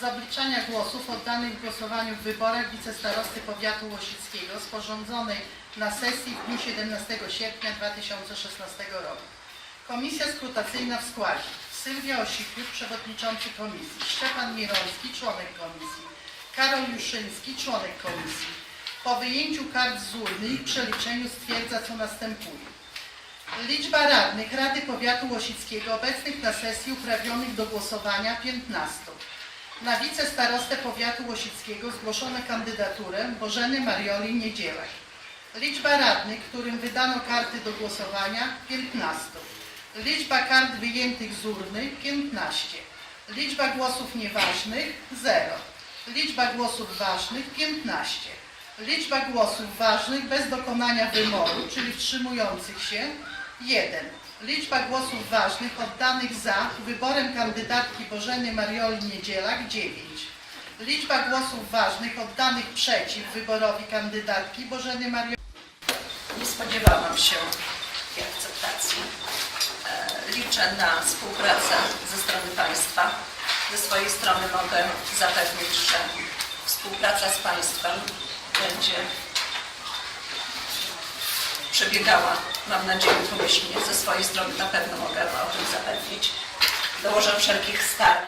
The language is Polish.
z obliczania głosów oddanych w głosowaniu w wyborach wicestarosty powiatu łosickiego sporządzonej na sesji w dniu 17 sierpnia 2016 roku. Komisja skrutacyjna w składzie Sylwia Osipiuk, przewodniczący komisji, Szczepan Mirowski, członek komisji, Karol Juszyński, członek komisji. Po wyjęciu kart z urny i przeliczeniu stwierdza, co następuje. Liczba radnych Rady Powiatu Łosickiego obecnych na sesji uprawnionych do głosowania 15. Na wicestarostę Powiatu Łosickiego zgłoszono kandydaturę Bożeny Marioli Niedzielek. Liczba radnych, którym wydano karty do głosowania 15. Liczba kart wyjętych z urny 15. Liczba głosów nieważnych 0. Liczba głosów ważnych 15. Liczba głosów ważnych bez dokonania wymoru, czyli wstrzymujących się 1. Liczba głosów ważnych oddanych za wyborem kandydatki Bożeny Marioli Niedzielak 9. Liczba głosów ważnych oddanych przeciw wyborowi kandydatki Bożeny Marioli Nie spodziewałam się akceptacji. E, Liczę na współpracę ze strony Państwa. Ze swojej strony mogę zapewnić, że współpraca z Państwem będzie przebiegała, mam nadzieję, pomyślnie. Ze swojej strony na pewno mogę o tym zapewnić. Dołożę wszelkich starań.